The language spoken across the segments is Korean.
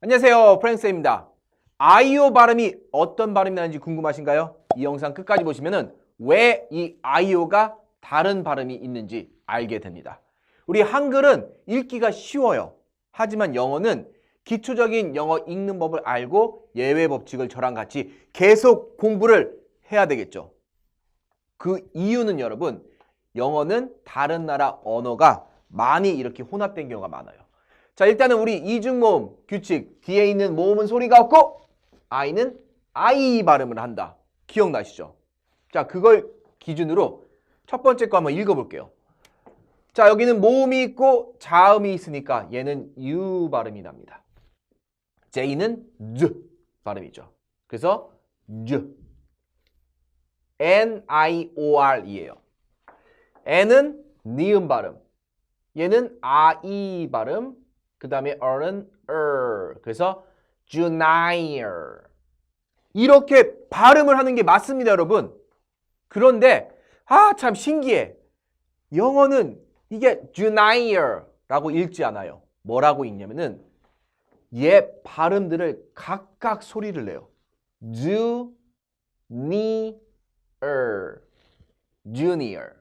안녕하세요. 프랭스입니다. 아이오 발음이 어떤 발음이 나는지 궁금하신가요? 이 영상 끝까지 보시면은 왜이 아이오가 다른 발음이 있는지 알게 됩니다. 우리 한글은 읽기가 쉬워요. 하지만 영어는 기초적인 영어 읽는 법을 알고 예외 법칙을 저랑 같이 계속 공부를 해야 되겠죠. 그 이유는 여러분, 영어는 다른 나라 언어가 많이 이렇게 혼합된 경우가 많아요. 자, 일단은 우리 이중모음 규칙. 뒤에 있는 모음은 소리가 없고, I는 I 발음을 한다. 기억나시죠? 자, 그걸 기준으로 첫 번째 거 한번 읽어볼게요. 자, 여기는 모음이 있고 자음이 있으니까 얘는 U 발음이 납니다. J는 Z 발음이죠. 그래서 Z. N-I-O-R이에요. N은 니은 발음. 얘는 I 발음. 그 다음에 R은 Er. 그래서 junior. 이렇게 발음을 하는 게 맞습니다, 여러분. 그런데 아, 참 신기해. 영어는 이게 junior라고 읽지 않아요. 뭐라고 읽냐면은 얘 발음들을 각각 소리를 내요. junior, junior.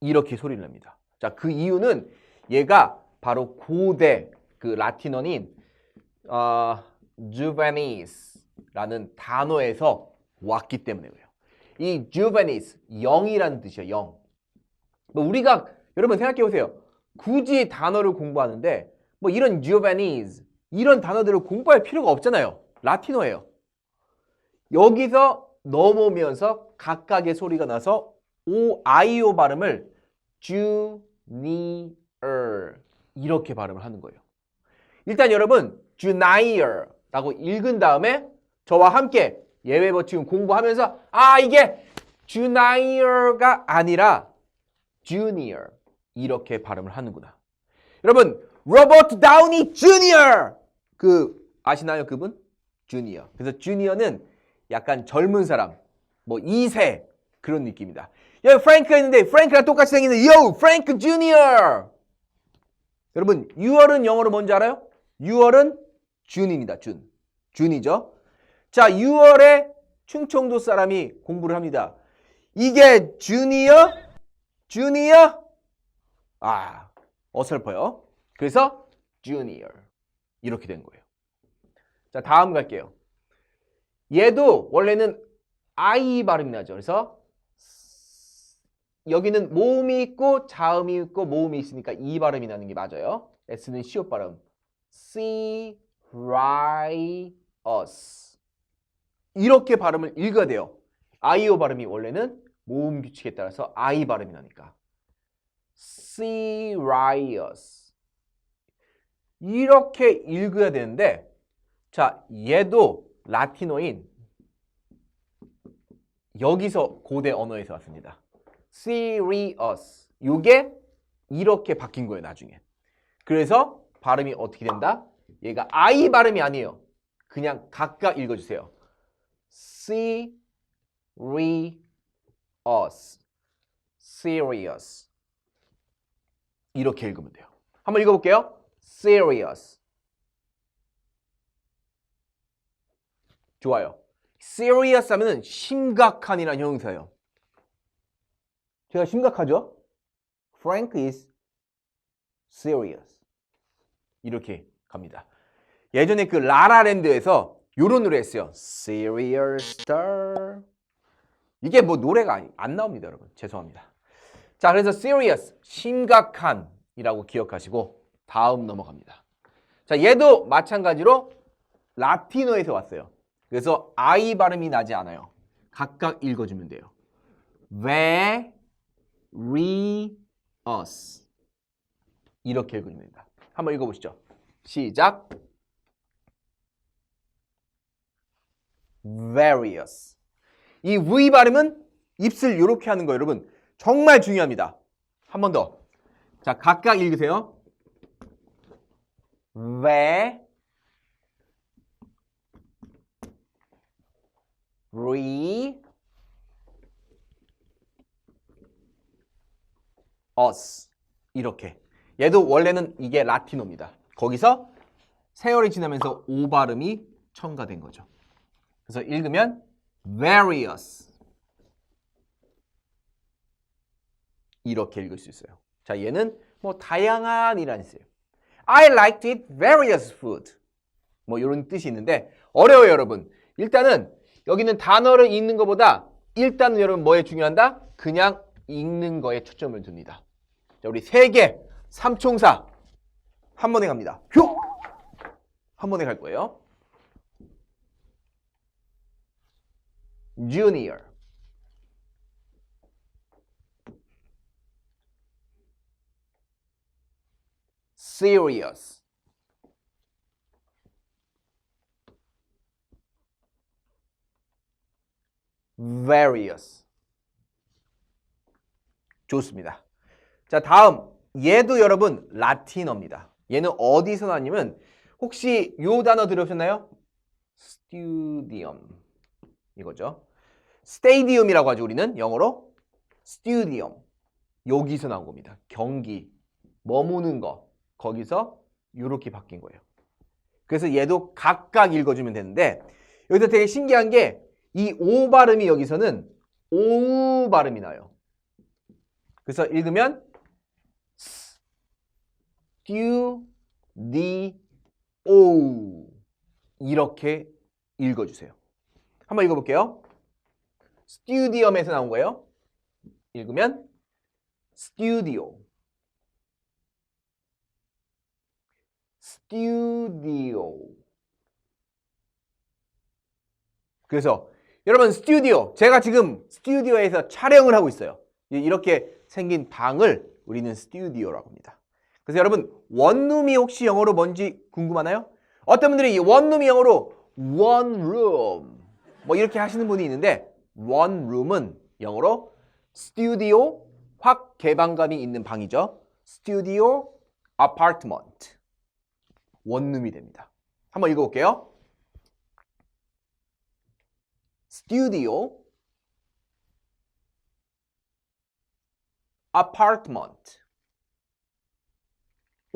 이렇게 소리를 냅니다. 자, 그 이유는 얘가 바로 고대 그 라틴어인 어, juvenis라는 단어에서 왔기 때문에 그래요. 이 juvenis 영이라는 뜻이에요. 영. 뭐 우리가 여러분 생각해 보세요. 굳이 단어를 공부하는데 뭐 이런 juvenis 이런 단어들을 공부할 필요가 없잖아요. 라틴어예요. 여기서 넘어오면서 각각의 소리가 나서 오 아이오 발음을 junior 이렇게 발음을 하는 거예요. 일단 여러분 junier라고 읽은 다음에 저와 함께 예외 버칙은 공부하면서 아 이게 junier가 아니라 junior 이렇게 발음을 하는구나. 여러분 로버트 다우니 주니어 그 아시나요 그분? 주니어. 그래서 주니어는 약간 젊은 사람 뭐 2세 그런 느낌이다. 여기 프랭크가 있는데 프랭크랑 똑같이 생기는 요 프랭크 주니어. 여러분 6월은 영어로 뭔지 알아요? 6월은 준입니다. 준. 준이죠. 자 6월에 충청도 사람이 공부를 합니다. 이게 주니어? 주니어? 아 어설퍼요. 그래서 junior 이렇게 된 거예요. 자 다음 갈게요. 얘도 원래는 I 발음이 나죠. 그래서 여기는 모음이 있고 자음이 있고 모음이 있으니까 이 발음이 나는 게 맞아요. S는 시옷 발음. serious 이렇게 발음을 읽어야 돼요. IO 발음이 원래는 모음 규칙에 따라서 I 발음이 나니까 serious 이렇게 읽어야 되는데 자 얘도 라틴어인 여기서 고대 언어에서 왔습니다. Serious. 이게 이렇게 바뀐 거예요, 나중에. 그래서 발음이 어떻게 된다? 얘가 I 발음이 아니에요. 그냥 각각 읽어주세요. serious. serious. 이렇게 읽으면 돼요. 한번 읽어볼게요. serious. 좋아요. serious 하면은 심각한이라는 형용사예요. 제가 심각하죠? Frank is serious. 이렇게 갑니다. 예전에 그 라라랜드에서 요런 노래 했어요. Serious star. 이게 뭐 노래가 아니- 안 나옵니다, 여러분. 죄송합니다. 자, 그래서 serious, 심각한 이라고 기억하시고 다음 넘어갑니다. 자, 얘도 마찬가지로 라틴어에서 왔어요. 그래서 I 발음이 나지 않아요. 각각 읽어주면 돼요. Various 이렇게 읽으면 됩니다. 한번 읽어보시죠. 시작. Various 이 V 발음은 입술 이렇게 하는 거 여러분 정말 중요합니다. 한 번 더. 자, 각각 읽으세요. Ve re us 이렇게 얘도 원래는 이게 라틴어입니다. 거기서 세월이 지나면서 오 발음이 첨가된 거죠. 그래서 읽으면 various 이렇게 읽을 수 있어요. 자, 얘는 뭐 다양한이라는 뜻이에요. I like to eat various food. 뭐 이런 뜻이 있는데 어려워요, 여러분. 일단은 여기는 단어를 읽는 것보다 일단은 여러분 뭐에 중요한다? 그냥 읽는 거에 초점을 둡니다. 자, 우리 세 개, 삼총사 한 번에 갑니다. 휴! 한 번에 갈 거예요. junior serious various 좋습니다. 자, 다음 얘도 여러분 라틴어입니다. 얘는 어디서 나냐면 혹시 요 단어 들으셨나요? 스튜디엄 이거죠. 스테디움이라고 하죠 우리는 영어로 스튜디엄 여기서 나온 겁니다. 경기 머무는 거 거기서 이렇게 바뀐 거예요. 그래서 얘도 각각 읽어주면 되는데 여기서 되게 신기한 게 이 오 발음이 여기서는 오우 발음이 나요. 그래서 읽으면 스튜디오 이렇게 읽어주세요. 한번 읽어볼게요. 스튜디엄에서 나온 거예요. 읽으면 스튜디오 스튜디오 그래서 여러분 스튜디오 제가 지금 스튜디오에서 촬영을 하고 있어요. 이렇게 생긴 방을 우리는 스튜디오라고 합니다. 그래서 여러분 원룸이 혹시 영어로 뭔지 궁금하나요? 어떤 분들이 이 원룸이 영어로 room 뭐 이렇게 하시는 분이 있는데 room은 영어로 스튜디오 확 개방감이 있는 방이죠. 스튜디오 아파트먼트 원룸이 됩니다. 한번 읽어볼게요. 스튜디오 apartment.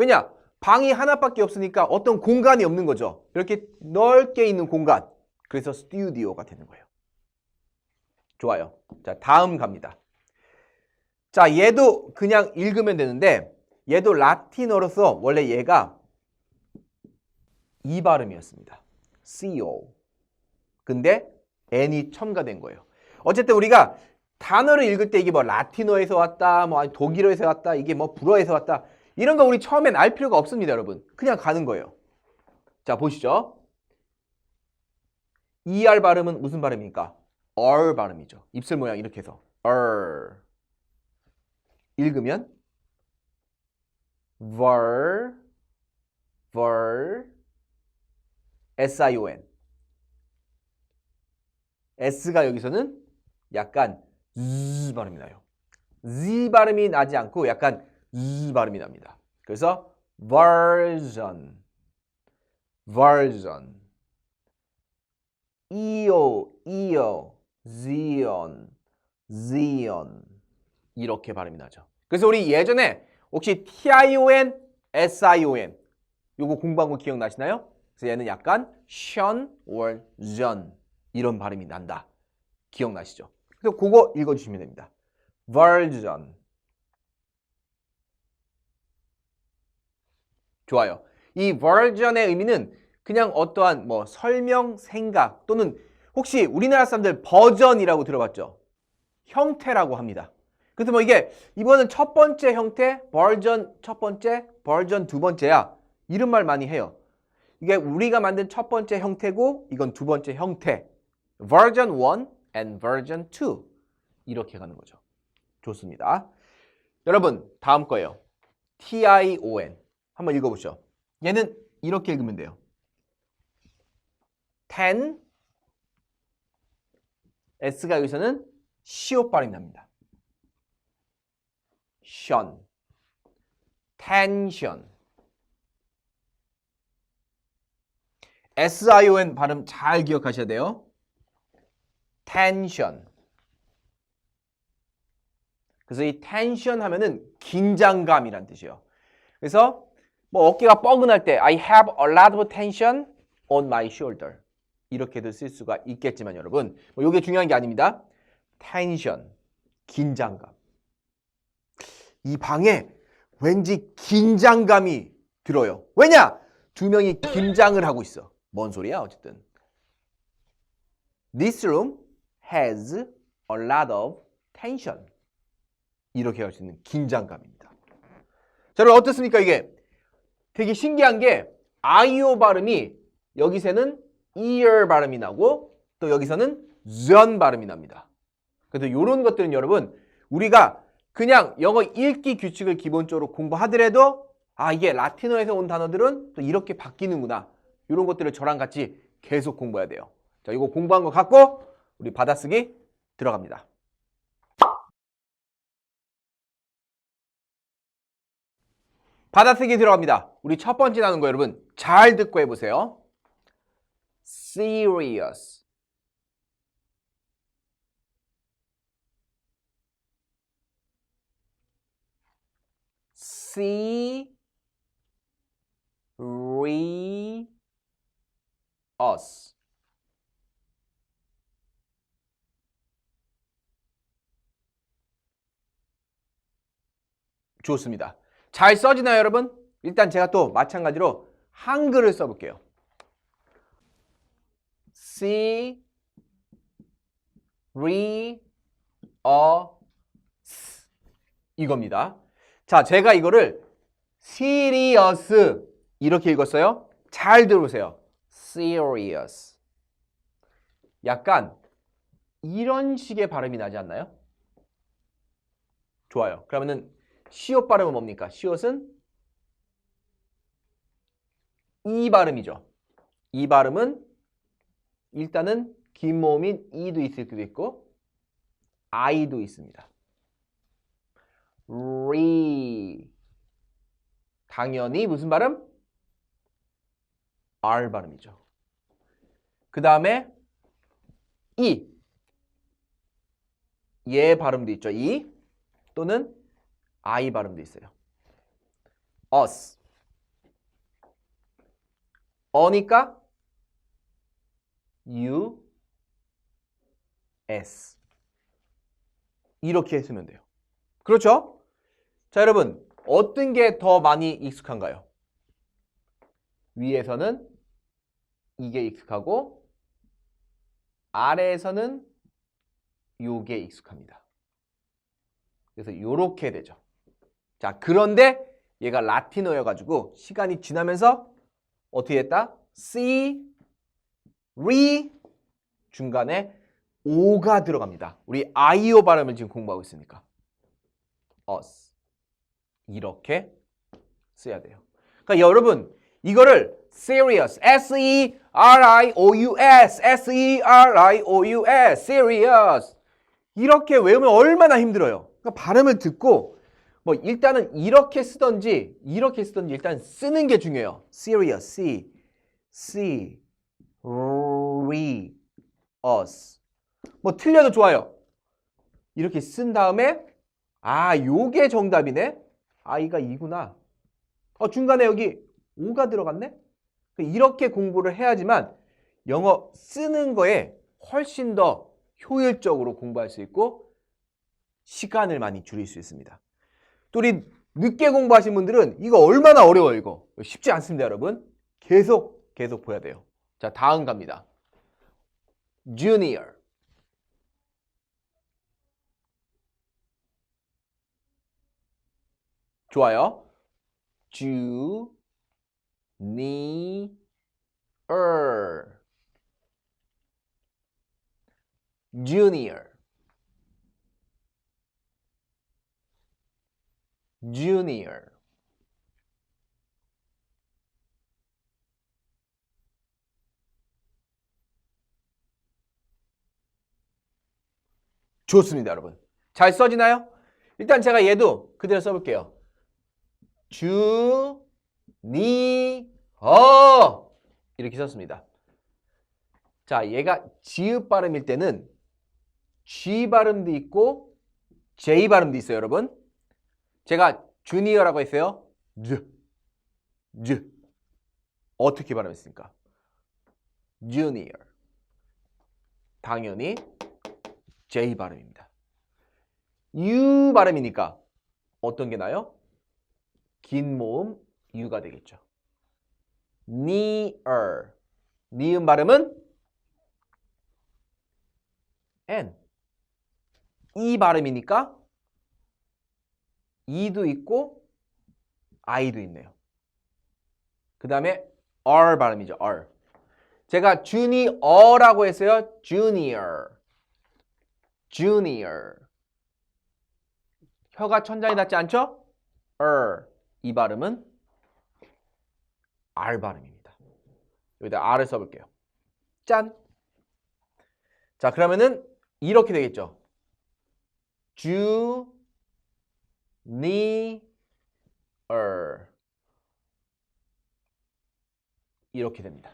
왜냐? 방이 하나밖에 없으니까 어떤 공간이 없는 거죠. 이렇게 넓게 있는 공간. 그래서 스튜디오가 되는 거예요. 좋아요. 자, 다음 갑니다. 자, 얘도 그냥 읽으면 되는데 얘도 라틴어로서 원래 얘가 이 발음이었습니다. CO. 근데 N이 첨가된 거예요. 어쨌든 우리가 단어를 읽을 때 이게 뭐 라틴어에서 왔다, 뭐 독일어에서 왔다, 이게 뭐 불어에서 왔다. 이런 거 우리 처음엔 알 필요가 없습니다, 여러분. 그냥 가는 거예요. 자, 보시죠. ER 발음은 무슨 발음입니까? R 발음이죠. 입술 모양 이렇게 해서 R. 읽으면 ver, ver, S-I-O-N. S가 여기서는 약간 Z 발음이 나요. Z 발음이 나지 않고 약간 Z 발음이 납니다. 그래서 version, version, EO, EO, Zion, Zion 이렇게 발음이 나죠. 그래서 우리 예전에 혹시 T-I-O-N, S-I-O-N 요거 공부한 거 기억나시나요? 그래서 얘는 약간 션 or 전 이런 발음이 난다. 기억나시죠? 그래서 그거 읽어주시면 됩니다. version 좋아요. 이 version의 의미는 그냥 어떠한 뭐 설명, 생각 또는 혹시 우리나라 사람들 버전이라고 들어봤죠? 형태라고 합니다. 그래서 뭐 이게 이번은 첫 번째 형태, 버전 첫 번째, 버전 두 번째야. 이런 말 많이 해요. 이게 우리가 만든 첫 번째 형태고 이건 두 번째 형태. version 1 and version 2 이렇게 가는 거죠. 좋습니다. 여러분 다음 거예요. T-I-O-N 한번 읽어보죠. 얘는 이렇게 읽으면 돼요. ten S가 여기서는 시옷 발음이 납니다. 션 tension S-I-O-N 발음 잘 기억하셔야 돼요. tension 그래서 이 텐션 하면은 긴장감이란 뜻이에요. 그래서 뭐 어깨가 뻐근할 때 I have a lot of tension on my shoulder. 이렇게도 쓸 수가 있겠지만 여러분, 뭐 이게 중요한 게 아닙니다. 텐션, 긴장감. 이 방에 왠지 긴장감이 들어요. 왜냐? 두 명이 긴장을 하고 있어. 뭔 소리야? 어쨌든. This room has a lot of tension. 이렇게 할 수 있는 긴장감입니다. 자, 여러분 어떻습니까? 이게 되게 신기한 게 아이오 발음이 여기서는 ear 발음이 나고 또 여기서는 전 발음이 납니다. 그래서 이런 것들은 여러분 우리가 그냥 영어 읽기 규칙을 기본적으로 공부하더라도 아 이게 라틴어에서 온 단어들은 또 이렇게 바뀌는구나 이런 것들을 저랑 같이 계속 공부해야 돼요. 자 이거 공부한 거 갖고 우리 받아쓰기 들어갑니다. 받아쓰기 들어갑니다. 우리 첫 번째 나는 거 여러분 잘 듣고 해보세요. serious C re us 좋습니다. 잘 써지나요, 여러분? 일단 제가 또 마찬가지로 한글을 써볼게요. C re us 이겁니다. 자, 제가 이거를 serious 이렇게 읽었어요. 잘 들어보세요. serious. 약간 이런 식의 발음이 나지 않나요? 좋아요. 그러면은 시옷 발음은 뭡니까? 시옷은 이 발음이죠. 이 발음은 일단은 긴 모음인 이도 있을 수도 있고 i도 있습니다. re 당연히 무슨 발음? r 발음이죠. 그 다음에 이얘 발음도 있죠. 이 또는 I 발음도 있어요. us 어니까 you s 이렇게 쓰면 돼요. 그렇죠? 자, 여러분, 어떤 게 더 많이 익숙한가요? 위에서는 이게 익숙하고 아래에서는 요게 익숙합니다. 그래서 요렇게 되죠. 자, 그런데 얘가 라틴어여 가지고 시간이 지나면서 어떻게 됐다? C, re 중간에 오가 들어갑니다. 우리 아이오 발음을 지금 공부하고 있으니까. us. 이렇게 써야 돼요. 그러니까 여러분 이거를 serious, s-e-r-i-o-u-s, s-e-r-i-o-u-s, serious 이렇게 외우면 얼마나 힘들어요. 그러니까 발음을 듣고 뭐 일단은 이렇게 쓰던지 이렇게 쓰던지 일단 쓰는 게 중요해요. serious, c, c, re, us. 뭐 틀려도 좋아요. 이렇게 쓴 다음에 아, 요게 정답이네. 아이가 이구나. 어, 중간에 여기 오가 들어갔네. 이렇게 공부를 해야지만 영어 쓰는 거에 훨씬 더 효율적으로 공부할 수 있고 시간을 많이 줄일 수 있습니다. 또 우리 늦게 공부하신 분들은 이거 얼마나 어려워요, 이거. 쉽지 않습니다, 여러분. 계속 계속 보야 돼요. 자, 다음 갑니다. junior 좋아요. er. junior. Junior. 좋습니다, 여러분. 잘 써지나요? 일단 제가 얘도 그대로 써볼게요. 주, 니, 어 이렇게 썼습니다. 자, 얘가 지읒 발음일 때는 G 발음도 있고 J 발음도 있어요, 여러분. 제가 주니어라고 했어요. 주. j 어떻게 발음했습니까? junior 당연히 J 발음입니다. U 발음이니까 어떤 게 나요? 긴 모음 U가 되겠죠. near 니은 발음은 N 이 발음이니까 E도 있고 I도 있네요. 그 다음에 R 발음이죠. R. 제가 junior라고 했어요. junior. junior. 혀가 천장이 닿지 않죠? er. 이 발음은 R 발음입니다. 여기다 R을 써볼게요. 짠. 자, 그러면은 이렇게 되겠죠. Junior. 이렇게 됩니다.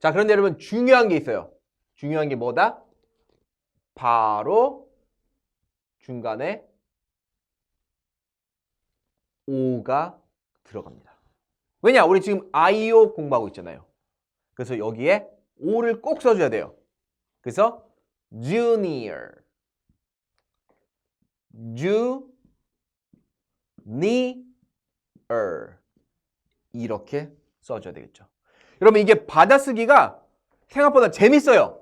자, 그런데 여러분 중요한 게 있어요. 중요한 게 뭐다? 바로 중간에 오가 들어갑니다. 왜냐? 우리 지금 IO 공부하고 있잖아요. 그래서 여기에 오를 꼭 써줘야 돼요. 그래서 junior, junior 이렇게 써줘야 되겠죠. 여러분 이게 받아쓰기가 생각보다 재밌어요.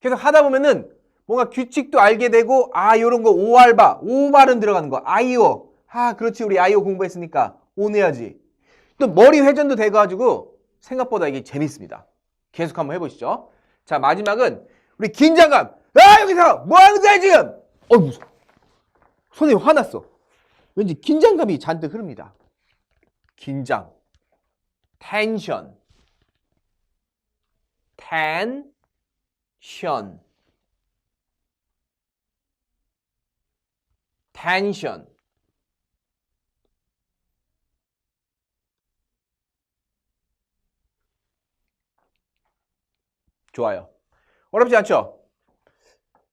계속 하다 보면은 뭔가 규칙도 알게 되고 아 요런 거 오알바 오말은 들어가는 거 아이오 아 그렇지 우리 아이오 공부했으니까 오 내야지 또 머리 회전도 돼가지고 생각보다 이게 재밌습니다. 계속 한번 해보시죠. 자 마지막은 우리 긴장감 아 여기서 뭐 하는 거야 지금 어 무서워 선생님 화났어 왠지 긴장감이 잔뜩 흐릅니다. 긴장 텐션 텐션 텐션 좋아요. 어렵지 않죠?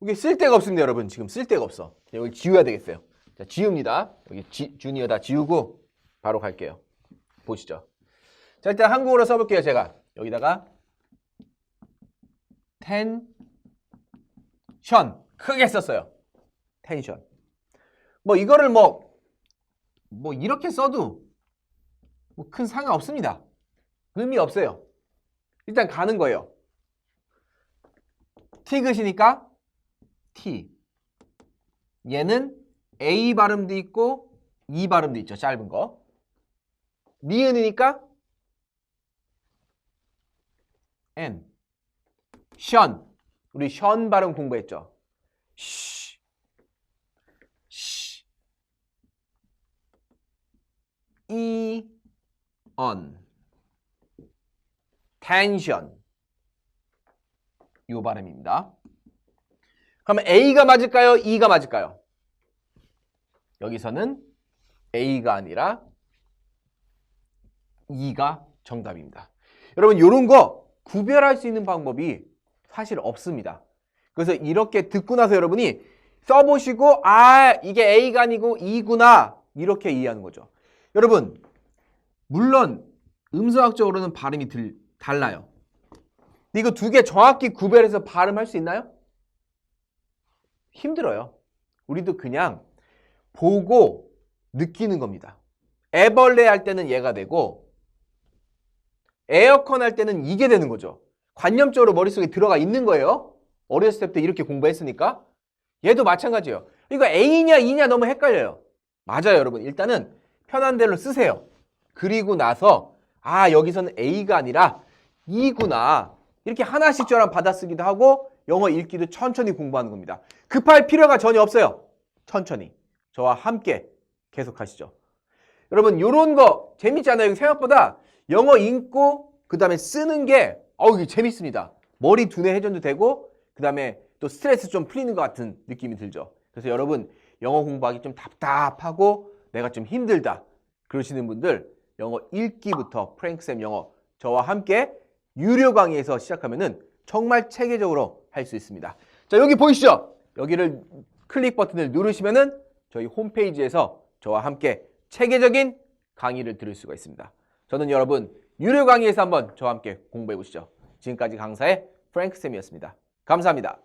여기 쓸 데가 없습니다, 여러분. 지금 쓸 데가 없어. 여기 지워야 되겠어요. 자, 지웁니다. 여기 지, 주니어 다 지우고 바로 갈게요. 보시죠. 자, 일단 한국어로 써볼게요, 제가. 여기다가 텐션 크게 썼어요. 텐션. 뭐 이거를 뭐뭐 이렇게 써도 뭐 큰 상관 없습니다. 의미 없어요. 일단 가는 거예요. 티그시니까 T. 얘는 A 발음도 있고 E 발음도 있죠. 짧은 거. 니은이니까 N. 션. 우리 션 발음 공부했죠. 쉬. 쉬. 이 on. tension. 요 발음입니다. 그러면 A가 맞을까요? E가 맞을까요? 여기서는 A가 아니라 E가 정답입니다. 여러분 이런 거 구별할 수 있는 방법이 사실 없습니다. 그래서 이렇게 듣고 나서 여러분이 써보시고 아 이게 A가 아니고 E구나 이렇게 이해하는 거죠. 여러분 물론 음성학적으로는 발음이 들, 달라요. 이거 두 개 정확히 구별해서 발음할 수 있나요? 힘들어요. 우리도 그냥 보고 느끼는 겁니다. 애벌레 할 때는 얘가 되고 에어컨 할 때는 이게 되는 거죠. 관념적으로 머릿속에 들어가 있는 거예요. 어렸을 때부터 이렇게 공부했으니까. 얘도 마찬가지예요. 이거 A냐 E냐 너무 헷갈려요. 맞아요, 여러분. 일단은 편한 대로 쓰세요. 그리고 나서 아 여기서는 A가 아니라 E구나. 이렇게 하나씩 저랑 받아쓰기도 하고 영어 읽기도 천천히 공부하는 겁니다. 급할 필요가 전혀 없어요. 천천히. 저와 함께 계속 하시죠. 여러분 요런 거 재밌잖아요. 생각보다 영어 읽고 그 다음에 쓰는 게 어우 이게 재밌습니다. 머리 두뇌 회전도 되고 그 다음에 또 스트레스 좀 풀리는 것 같은 느낌이 들죠. 그래서 여러분 영어 공부하기 좀 답답하고 내가 좀 힘들다 그러시는 분들 영어 읽기부터 프랭크쌤 영어 저와 함께 유료 강의에서 시작하면은 정말 체계적으로 할 수 있습니다. 자 여기 보이시죠? 여기를 클릭 버튼을 누르시면은 저희 홈페이지에서 저와 함께 체계적인 강의를 들을 수가 있습니다. 저는 여러분 유료 강의에서 한번 저와 함께 공부해 보시죠. 지금까지 강사의 프랭크 쌤이었습니다. 감사합니다.